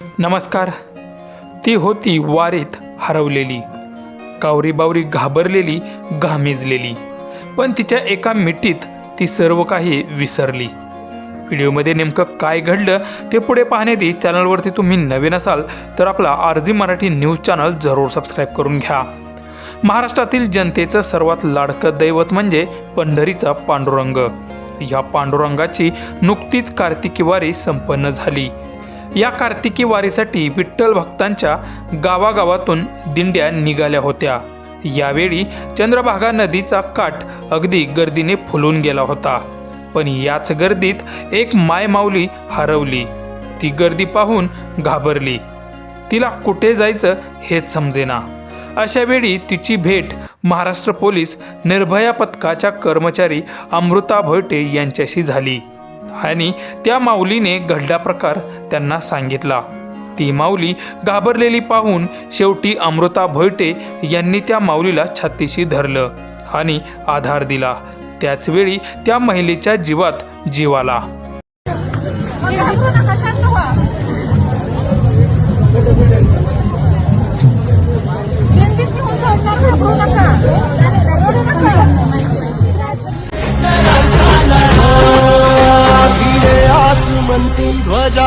नमस्कार. ती होती वारीत हरवलेली. कावरी बावरी घाबरलेली घामिजलेली. पण तिच्या एका मिठीत ती सर्व काही विसरली. व्हिडिओमध्ये नेमकं काय घडलं ते पुढे पाहण्याआधी चॅनलवरती तुम्ही नवीन असाल तर आपला आरजी मराठी न्यूज चॅनल जरूर सबस्क्राईब करून घ्या. महाराष्ट्रातील जनतेचं सर्वात लाडकं दैवत म्हणजे पंढरीचा पांडुरंग. या पांडुरंगाची नुकतीच कार्तिकी वारी संपन्न झाली. या कार्तिकी वारीसाठी विठ्ठल भक्तांच्या गावागावातून दिंड्या निघाल्या होत्या. यावेळी चंद्रभागा नदीचा काठ अगदी गर्दीने फुलून गेला होता. पण याच गर्दीत एक मायमाऊली हरवली. ती गर्दी पाहून घाबरली. तिला कुठे जायचं हेच समजेना. अशा वेळी तिची भेट महाराष्ट्र पोलीस निर्भया पथकाच्या कर्मचारी अमृता भोयटे यांच्याशी झाली. आणि त्या माऊलीने घडला प्रकार त्यांना सांगितला. ती माऊली घाबरलेली पाहून शेवटी अमृता भोयटे यांनी त्या माऊलीला छातीशी धरलं आणि आधार दिला. त्याचवेळी त्या महिलेच्या जीवात जीवाला 가자.